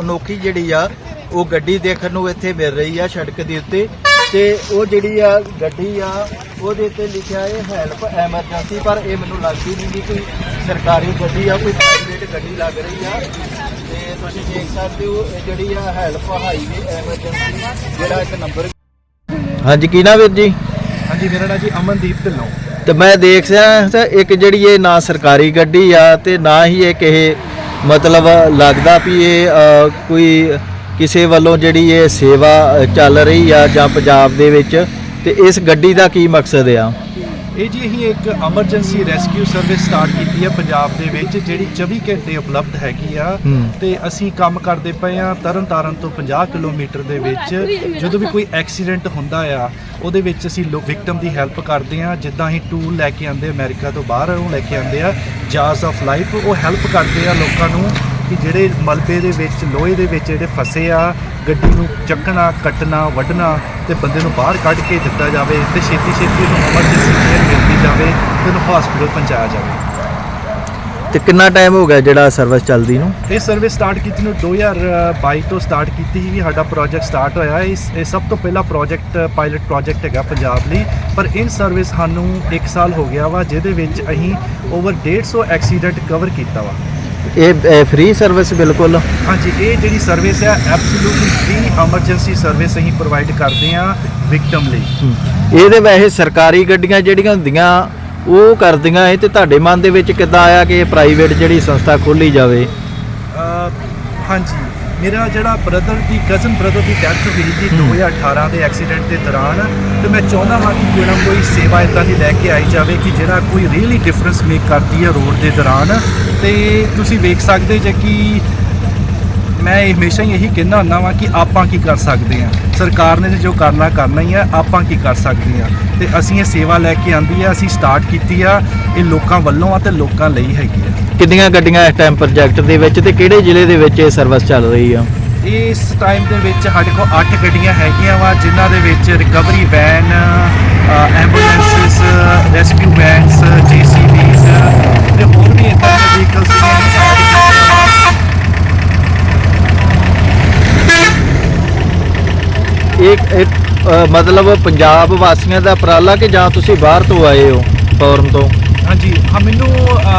ਅਨੋਖੀ ਜਿਹੜੀ ਆ ਉਹ ਗੱਡੀ ਦੇਖਣ ਨੂੰ ਇੱਥੇ ਮਿਲ ਰਹੀ ਆ ਸੜਕ ਦੇ ਉੱਤੇ। ਤੇ ਉਹ ਜਿਹੜੀ ਆ ਗੱਡੀ ਆ ਉਹਦੇ ਤੇ ਲਿਖਿਆ ਹੈ ਹੈਲਪ ਐਮਰਜੈਂਸੀ ਪਰ ਇਹ ਮੈਨੂੰ ਲੱਗਦੀ ਨਹੀਂ ਕਿ ਕੋਈ ਸਰਕਾਰੀ ਗੱਡੀ ਆ ਕੋਈ ਪ੍ਰਾਈਵੇਟ ਗੱਡੀ ਲੱਗ ਰਹੀ ਆ। ਤੇ ਤੁਸੀਂ ਦੇਖ ਸਕਦੇ ਹੋ ਇਹ ਜਿਹੜੀ ਆ ਹੈਲਪ ਹਾਈਵੇ ਐਮਰਜੈਂਸੀ ਜਿਹੜਾ ਇੱਕ ਨੰਬਰ ਹਾਂਜੀ ਕੀ ਨਾਮ ਵੀਰ ਜੀ? ਹਾਂਜੀ ਮੇਰਾ ਨਾਮ ਜੀ ਅਮਨਦੀਪ ਢਿੱਲੋਂ। ਤੇ ਮੈਂ ਦੇਖ ਰਿਹਾ ਇੱਕ ਜਿਹੜੀ ਇਹ ਨਾ ਸਰਕਾਰੀ ਗੱਡੀ ਆ ਤੇ ਨਾ ਹੀ ਇਹ ਕਿਸੇ ਮਤਲਬ ਲੱਗਦਾ ਵੀ ਇਹ ਅ, ਕੋਈ ਕਿਸੇ ਵੱਲੋਂ ਜਿਹੜੀ ਇਹ ਸੇਵਾ ਅ, ਚੱਲ ਰਹੀ ਆ ਜਾਂ ਪੰਜਾਬ ਦੇ ਵਿੱਚ ਤੇ ਇਸ ਗੱਡੀ ਦਾ ਕੀ ਮਕਸਦ ਆ? ਇਹ ਜੀ ਅਸੀਂ ਇੱਕ ਐਮਰਜੈਂਸੀ ਰੈਸਕਿਊ ਸਰਵਿਸ ਸਟਾਰਟ ਕੀਤੀ ਹੈ ਪੰਜਾਬ ਦੇ ਵਿੱਚ ਜਿਹੜੀ 24 ਘੰਟੇ ਉਪਲਬਧ ਹੈਗੀ ਆ। ਤੇ ਅਸੀਂ ਕੰਮ ਕਰਦੇ ਪਏ ਆ ਤਰਨਤਾਰਨ ਤੋਂ 50 ਕਿਲੋਮੀਟਰ ਦੇ ਵਿੱਚ ਜਦੋਂ ਵੀ ਕੋਈ ਐਕਸੀਡੈਂਟ ਹੁੰਦਾ ਆ ਉਹਦੇ ਵਿੱਚ ਅਸੀਂ ਲੋ ਵਿਕਟਮ ਦੀ ਹੈਲਪ ਕਰਦੇ ਆ ਜਿੱਦਾਂ ਅਸੀਂ ਟੂਲ ਲੈ ਕੇ ਆਂਦੇ ਅਮਰੀਕਾ ਤੋਂ ਬਾਹਰ ਉਹ ਲੈ ਕੇ ਆਂਦੇ ਆ ਜਾਜ਼ ਆਫ ਲਾਈਫ ਉਹ ਹੈਲਪ ਕਰਦੇ ਆ ਲੋਕਾਂ ਨੂੰ ਕਿ ਜਿਹੜੇ ਮਲਬੇ ਦੇ ਵਿੱਚ ਲੋਹੇ ਦੇ ਵਿੱਚ ਜਿਹੜੇ ਫਸੇ ਆ ਗੱਡੀ ਨੂੰ ਚੱਕਣਾ ਕੱਟਣਾ ਵੱਢਣਾ ਤੇ ਬੰਦੇ ਨੂੰ ਬਾਹਰ ਕੱਢ ਕੇ ਦਿੱਤਾ ਜਾਵੇ ਤੇ ਛੇਤੀ ਛੇਤੀ ਉਹਨੂੰ ਐਮਰਜੈਂਸੀ ਜਾਵੇ ਤੇ ਉਹਨੂੰ ਹਸਪੀਟਲ ਪਹੁੰਚਾਇਆ ਜਾਵੇ। ਤੇ ਕਿੰਨਾ ਟਾਈਮ ਹੋ ਗਿਆ ਜਿਹੜਾ ਸਰਵਿਸ ਚੱਲਦੀ ਨੂੰ? ਇਹ ਸਰਵਿਸ ਸਟਾਰਟ ਕੀਤੀ ਨੂੰ 2022 ਤੋਂ ਸਟਾਰਟ ਕੀਤੀ ਸੀ ਸਾਡਾ ਪ੍ਰੋਜੈਕਟ ਸਟਾਰਟ ਹੋਇਆ। ਇਸ ਇਹ ਸਭ ਤੋਂ ਪਹਿਲਾ ਪ੍ਰੋਜੈਕਟ ਪਾਇਲਟ ਪ੍ਰੋਜੈਕਟ ਹੈਗਾ ਪੰਜਾਬ ਲਈ। ਪਰ ਇਨ ਸਰਵਿਸ ਸਾਨੂੰ 1 ਸਾਲ ਹੋ ਗਿਆ ਵਾ ਜਿਹਦੇ ਵਿੱਚ ਅਸੀਂ ਓਵਰ 150 ਐਕਸੀਡੈਂਟ ਕਵਰ ਕੀਤਾ ਵਾ। ਇਹ ਫ੍ਰੀ ਸਰਵਿਸ ਬਿਲਕੁਲ। ਹਾਂਜੀ ਇਹ ਜਿਹੜੀ ਸਰਵਿਸ ਹੈ ਐਬਸੋਲੂਟਲੀ ਫ੍ਰੀ ਐਮਰਜੈਂਸੀ ਸਰਵਿਸ ਅਸੀਂ ਪ੍ਰੋਵਾਈਡ ਕਰਦੇ ਹਾਂ ਵਿਕਟਮ ਲਈ। ਇਹਦੇ ਵੈਸੇ ਸਰਕਾਰੀ ਗੱਡੀਆਂ ਜਿਹੜੀਆਂ ਹੁੰਦੀਆਂ ਉਹ ਕਰਦੀਆਂ ਇਹ ਤੇ ਤੁਹਾਡੇ ਮਨ ਦੇ ਵਿੱਚ ਕਿੱਦਾਂ ਆਇਆ ਕਿ ਇਹ ਪ੍ਰਾਈਵੇਟ ਜਿਹੜੀ ਸੰਸਥਾ ਖੋਲੀ ਜਾਵੇ? ਹਾਂਜੀ। ਮੇਰਾ ਜਿਹੜਾ ਬ੍ਰਦਰ ਦੀ ਕਜ਼ਨ ਬ੍ਰਦਰ ਦੀ ਡੈਥ ਹੋਈ ਸੀ ਹੂੰ। 2018 ਦੇ ਐਕਸੀਡੈਂਟ ਦੇ ਦੌਰਾਨ ਤੇ ਮੈਂ ਚਾਹੁੰਦਾ ਹਾਂ ਕਿ ਜਿਹੜਾ ਕੋਈ ਸੇਵਾ ਇਦਾਂ ਦੀ ਲੈ ਕੇ ਆਈ ਜਾਵੇ ਕਿ ਜਿਹੜਾ ਕੋਈ ਰੀਅਲੀ ਡਿਫਰੈਂਸ ਮੇਕ ਕਰਦੀ ਹੈ ਰੋਡ ਦੇ ਦੌਰਾਨ। ਤੇ ਤੁਸੀਂ ਵੇਖ ਸਕਦੇ ਜੇ ਕਿ ਮੈਂ ਹਮੇਸ਼ਾ ਹੀ ਇਹੀ ਕਹਿੰਦਾ ਹੁੰਦਾ ਵਾਂ ਕਿ ਆਪਾਂ ਕੀ ਕਰ ਸਕਦੇ ਹਾਂ। ਸਰਕਾਰ ਨੇ ਜੋ ਕਰਨਾ ਕਰਨਾ ਹੀ ਆ ਆਪਾਂ ਕੀ ਕਰ ਸਕਦੇ ਹਾਂ। ਤੇ ਅਸੀਂ ਇਹ ਸੇਵਾ ਲੈ ਕੇ ਆਂਦੀ ਆ ਅਸੀਂ ਸਟਾਰਟ ਕੀਤੀ ਆ ਇਹ ਲੋਕਾਂ ਵੱਲੋਂ ਆ ਤੇ ਲੋਕਾਂ ਲਈ ਹੈਗੀ ਆ। ਕਿੰਨੀਆਂ ਗੱਡੀਆਂ ਇਸ ਟਾਈਮ ਪ੍ਰੋਜੈਕਟ ਦੇ ਵਿੱਚ ਤੇ ਕਿਹੜੇ ਜ਼ਿਲ੍ਹੇ ਦੇ ਵਿੱਚ ਇਹ ਸਰਵਿਸ ਚੱਲ ਰਹੀ ਆ? ਇਸ ਟਾਈਮ ਦੇ ਵਿੱਚ ਸਾਡੇ ਕੋਲ 8 ਗੱਡੀਆਂ ਹੈਗੀਆਂ ਵਾ ਜਿਨ੍ਹਾਂ ਦੇ ਵਿੱਚ recovery van ambulances rescue vans JCBs ਤੇ ਹੋਰ ਵੀ ਇਦਾਂ ਦੇ ਵਹੀਕਲਸ ਇੱਕ ਅ, ਮਤਲਬ ਪੰਜਾਬ ਵਾਸੀਆਂ ਦਾ ਉਪਰਾਲਾ ਕਿ ਜਾਂ ਤੁਸੀਂ ਬਾਹਰ ਤੋਂ ਆਏ ਹੋ ਫੋਰਨ ਤੋਂ? ਹਾਂਜੀ ਹਾਂ ਮੈਨੂੰ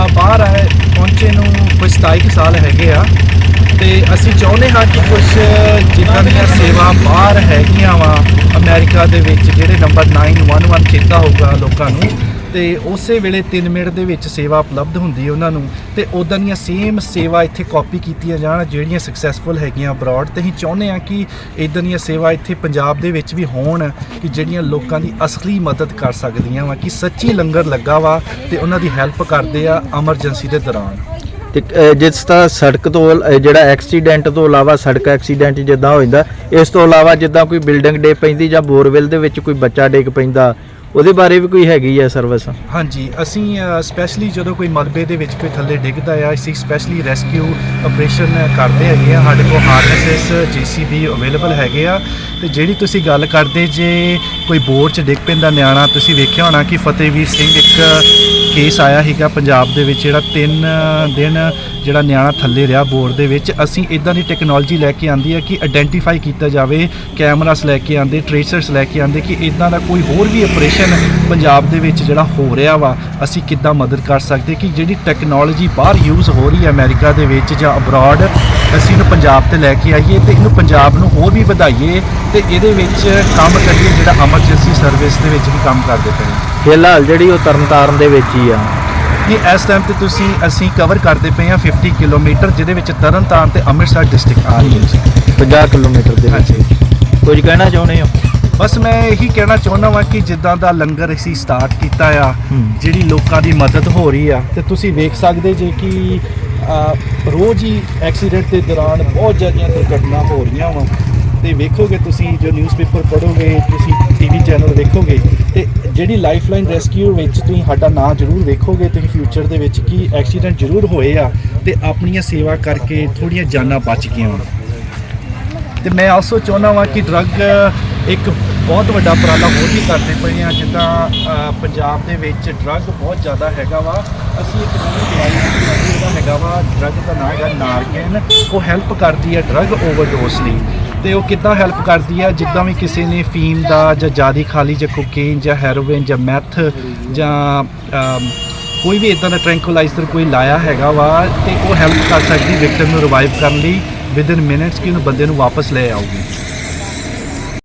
ਬਾਹਰ ਆਏ ਪਹੁੰਚੇ ਨੂੰ ਕੁਝ 27 ਕੁ ਸਾਲ ਹੈਗੇ ਆ। ਤੇ ਅਸੀਂ ਚਾਹੁੰਦੇ ਹਾਂ ਕਿ ਕੁਝ ਜਿਨ੍ਹਾਂ ਦੀਆਂ ਸੇਵਾ ਬਾਹਰ ਹੈਗੀਆਂ ਵਾ, ਅਮਰੀਕਾ ਦੇ ਵਿੱਚ ਜਿਹੜੇ ਨੰਬਰ 911 ਚੇਤਾ ਹੋਊਗਾ ਲੋਕਾਂ ਨੂੰ ਤੇ ਉਸੇ ਵੇਲੇ 3 ਮਿੰਟ ਦੇ ਵਿੱਚ ਸੇਵਾ ਉਪਲਬਧ ਹੁੰਦੀ ਹੈ ਉਹਨਾਂ ਨੂੰ ਤੇ ਉਦਾਂ ਦੀਆਂ ਸੇਮ ਸੇਵਾ ਇੱਥੇ ਕਾਪੀ ਕੀਤੀਆਂ ਜਾਣ ਜਿਹੜੀਆਂ ਸਕਸੈਸਫੁਲ ਹੈਗੀਆਂ ਅਬਰਾਡ ਤੇ ਅਸੀਂ ਚਾਹੁੰਦੇ ਹਾਂ ਕਿ ਇਦਾਂ ਦੀਆਂ ਸੇਵਾ ਇੱਥੇ ਪੰਜਾਬ ਦੇ ਵਿੱਚ ਵੀ ਹੋਣ ਕਿ ਜਿਹੜੀਆਂ ਲੋਕਾਂ ਦੀ ਅਸਲੀ ਮਦਦ ਕਰ ਸਕਦੀਆਂ ਵਾ ਕਿ ਸੱਚੀ ਲੰਗਰ ਲੱਗਾ ਵਾ ਤੇ ਉਹਨਾਂ ਦੀ ਹੈਲਪ ਕਰਦੇ ਆ ਐਮਰਜੈਂਸੀ ਦੇ ਦੌਰਾਨ। ਤੇ ਅ, ਜਿਸ ਤਰ੍ਹਾਂ ਸੜਕ ਤੋਂ ਅ, ਜਿਹੜਾ ਐਕਸੀਡੈਂਟ ਤੋਂ ਇਲਾਵਾ ਸੜਕ ਐਕਸੀਡੈਂਟ ਜਿੱਦਾਂ ਹੋ ਜਾਂਦਾ ਇਸ ਤੋਂ ਇਲਾਵਾ ਜਿੱਦਾਂ ਕੋਈ ਬਿਲਡਿੰਗ ਡੇ ਪੈਂਦੀ ਜਾਂ ਬੋਰਵੈਲ ਦੇ ਵਿੱਚ ਕੋਈ ਬੱਚਾ ਡਿੱਗ ਪੈਂਦਾ ਉਹਦੇ ਬਾਰੇ ਵੀ ਕੋਈ ਹੈਗੀ ਆ ਸਰਵਿਸ ਹਾਂਜੀ, ਅਸੀਂ ਸਪੈਸ਼ਲੀ ਜਦੋਂ ਕੋਈ ਮਲਬੇ ਦੇ ਵਿੱਚ ਕੋਈ ਥੱਲੇ ਡਿੱਗਦਾ ਆ, ਅਸੀਂ ਸਪੈਸ਼ਲੀ ਰੈਸਕਿਊ ਆਪਰੇਸ਼ਨ ਕਰਦੇ ਹੈਗੇ ਆ। ਸਾਡੇ ਕੋਲ ਹਾਰਨੈਸਸ ਜੀਸੀਬੀ ਅਵੇਲੇਬਲ ਹੈਗੇ ਆ। ਤੇ ਜਿਹੜੀ ਤੁਸੀਂ ਗੱਲ ਕਰਦੇ ਜੇ ਕੋਈ ਬੋਰ 'ਚ ਡਿੱਗ ਪੈਂਦਾ ਨਿਆਣਾ, ਤੁਸੀਂ ਵੇਖਿਆ ਹੋਣਾ ਕਿ ਫਤਿਹਵੀਰ ਸਿੰਘ ਇੱਕ ਕੇਸ ਆਇਆ ਸੀਗਾ ਪੰਜਾਬ ਦੇ ਵਿੱਚ, ਜਿਹੜਾ 3 ਦਿਨ ਜਿਹੜਾ ਨਿਆਣਾ ਥੱਲੇ ਰਿਹਾ ਬੋਰਡ ਦੇ ਵਿੱਚ, ਅਸੀਂ ਇਦਾਂ ਦੀ ਟੈਕਨੋਲੋਜੀ ਲੈ ਕੇ ਆਂਦੀ ਹੈ ਕਿ ਆਇਡੈਂਟੀਫਾਈ ਕੀਤਾ ਜਾਵੇ ਕੈਮਰਾਸ ਲੈ ਕੇ ਆਂਦੇ ਟ੍ਰੇਸਰਸ ਲੈ ਕੇ ਆਂਦੇ ਕਿ ਇਦਾਂ ਦਾ ਕੋਈ ਹੋਰ ਵੀ ਆਪਰੇਸ਼ਨ ਪੰਜਾਬ ਦੇ ਵਿੱਚ ਜਿਹੜਾ ਹੋ ਰਿਹਾ ਵਾ, ਅਸੀਂ ਕਿੱਦਾਂ ਮਦਦ ਕਰ ਸਕਦੇ ਕਿ ਜਿਹੜੀ ਟੈਕਨੋਲੋਜੀ ਬਾਹਰ ਯੂਜ਼ ਹੋ ਰਹੀ ਹੈ ਅਮਰੀਕਾ ਦੇ ਵਿੱਚ ਜਾਂ ਅਬਰਾਡ ਅਸੀਂ ਇਹਨੂੰ ਪੰਜਾਬ ਤੇ ਲੈ ਕੇ ਆਈਏ ਤੇ ਇਹਨੂੰ ਪੰਜਾਬ ਨੂੰ ਹੋਰ ਵੀ ਵਧਾਈਏ ਤੇ ਇਹਦੇ ਵਿੱਚ ਕੰਮ ਕਰੀਏ ਜਿਹੜਾ ਐਮਰਜੈਂਸੀ ਸਰਵਿਸ ਦੇ ਵਿੱਚ ਵੀ ਕੰਮ ਕਰਦੇ ਪਏ ਫਿਲਹਾਲ ਜਿਹੜੀ ਉਹ ਤਰਨਤਾਰਨ ਦੇ ਵਿੱਚ ਹੀ ਆ। ਇਹ ਇਸ ਟਾਈਮ ਤੇ ਤੁਸੀਂ ਅਸੀਂ ਕਵਰ ਕਰਦੇ ਪਏ ਹਾਂ 50 ਕਿਲੋਮੀਟਰ ਜਿਹਦੇ ਵਿੱਚ ਤਰਨਤਾਰਨ ਤੇ ਅੰਮ੍ਰਿਤਸਰ ਡਿਸਟ੍ਰਿਕਟ ਆ ਰਹੀ ਹੈ ਜੀ। 50 ਕਿਲੋਮੀਟਰ ਦੇ ਵਿੱਚ। ਹਾਂਜੀ। ਕੁਝ ਕਹਿਣਾ ਚਾਹੁੰਦੇ ਹੋ? ਬਸ ਮੈਂ ਇਹੀ ਕਹਿਣਾ ਚਾਹੁੰਦਾ ਵਾਂ ਕਿ ਜਿੱਦਾਂ ਦਾ ਲੰਗਰ ਅਸੀਂ ਸਟਾਰਟ ਕੀਤਾ ਆ। ਜਿਹੜੀ ਲੋਕਾਂ ਦੀ ਮਦਦ ਹੋ ਰਹੀ ਆ ਤੇ ਤੁਸੀਂ ਵੇਖ ਸਕਦੇ ਜੇ ਕਿ ਰੋਜ਼ ਹੀ ਐਕਸੀਡੈਂਟ ਦੇ ਦੌਰਾਨ ਬਹੁਤ ਜ਼ਿਆਦੀਆਂ ਦੁਰਘਟਨਾ ਹੋ ਰਹੀਆਂ ਵਾ। ਤੇ ਵੇਖੋਗੇ ਤੁਸੀਂ ਜੋ ਨਿਊਜ਼ਪੇਪਰ ਪੜ੍ਹੋਗੇ, ਤੁਸੀਂ ਟੀਵੀ ਚੈਨਲ ਵੇਖੋਗੇ, ਤੇ ਜਿਹੜੀ ਲਾਈਫਲਾਈਨ ਰੈਸਕਿਊ ਵਿੱਚ ਤੁਸੀਂ ਸਾਡਾ ਨਾਂ ਜ਼ਰੂਰ ਵੇਖੋਗੇ ਤੁਸੀਂ ਫਿਊਚਰ ਦੇ ਵਿੱਚ ਕਿ ਐਕਸੀਡੈਂਟ ਜ਼ਰੂਰ ਹੋਏ ਆ ਤੇ ਆਪਣੀਆਂ ਸੇਵਾ ਕਰਕੇ ਥੋੜੀਆਂ ਜਾਨਾਂ ਬਚ ਗਈਆਂ ਵਾ ਤੇ ਮੈਂ ਆਲਸੋ ਚਾਹੁੰਦਾ ਵਾਂ ਕਿ ਡਰੱਗ ਇੱਕ ਬਹੁਤ ਵੱਡਾ ਉਪਰਾਲਾ ਹੋਰ ਵੀ ਕਰਦੇ ਪਏ ਆ ਜਿੱਦਾਂ ਪੰਜਾਬ ਦੇ ਵਿੱਚ ਡਰੱਗ ਬਹੁਤ ਜ਼ਿਆਦਾ ਹੈਗਾ ਵਾ। ਅਸੀਂ ਇੱਕ ਨਵੀਂ ਦਵਾਈ ਆਈ ਹੈਗਾ ਵਾ ਡਰੱਗ ਦਾ ਨਾਮ ਹੈਗਾ ਨਾਰਕੈਨ, ਉਹ ਹੈਲਪ ਕਰਦੀ ਹੈ ਡਰੱਗ ਓਵਰਡੋਸ ਲਈ। ਤੇ ਉਹ ਕਿੱਦਾਂ ਹੈਲਪ ਕਰਦੀ ਆ? ਜਿੱਦਾਂ ਵੀ ਕਿਸੇ ਨੇ ਫੀਮ ਦਾ ਜਾਂ ਜ਼ਿਆਦੀ ਖਾਲੀ ਜਾਂ ਕੋਕੇਨ ਜਾਂ ਹੈਰੋਇਨ ਜਾਂ ਮੈਥ ਜਾਂ ਕੋਈ ਵੀ ਇਦਾਂ ਦਾ ਟ੍ਰੈਂਕੁਲਾਈਜ਼ਰ ਕੋਈ ਲਾਇਆ ਹੈਗਾ ਵਾ ਤੇ ਉਹ ਹੈਲਪ ਕਰ ਸਕਦੀ ਵਿਕਟਮ ਨੂੰ ਰਿਵਾਈਵ ਕਰਨ ਲਈ। ਵਿਦਿਨ ਮਿੰਟਸ ਕਿ ਉਹਨੂੰ ਬੰਦੇ ਨੂੰ ਵਾਪਸ ਲੈ ਆਉਗੀ